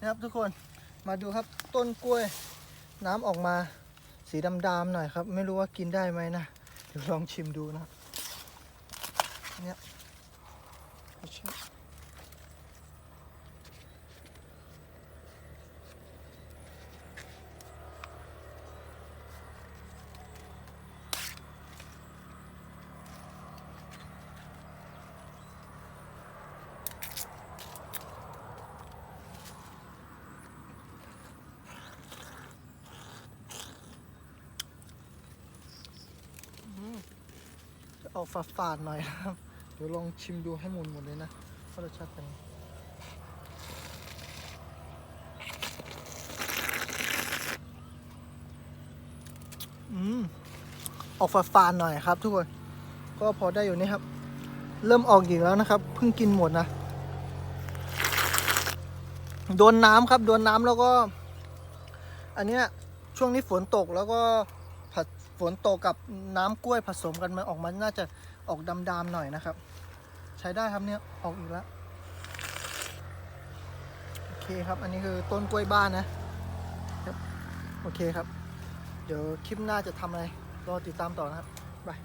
นะครับทุกคนมาดูครับต้นกล้วยน้ำออกมาสีดำๆหน่อยครับ ไม่รู้ว่ากินได้ไหมนะเดี๋ยวลองชิมดูนะเนี่ย จะ ออกฝาดหน่อยนะครับ เดี๋ยวลองชิมดูให้หมดหมดเลยนะว่ารสชาติเป็นอืม ออกฝาดหน่อยครับ ทุกคน ก็พอได้อยู่นี่ครับ เริ่มออกอีกแล้วนะครับ เพิ่งกินหมดนะ โดนน้ำครับ โดนน้ำแล้วก็ อันเนี้ยช่วงนี้ฝนตกแล้วก็ ฝนตกกับน้ำกล้วยผสมกันมันออกมาน่าจะออกดำๆหน่อยนะครับ ใช้ได้ครับเนี่ยออกอีกแล้วโอเคครับ อันนี้คือต้นกล้วยบ้านนะโอเคครับ เดี๋ยวคลิปหน้าจะทำอะไรรอติดตามต่อนะครับบาย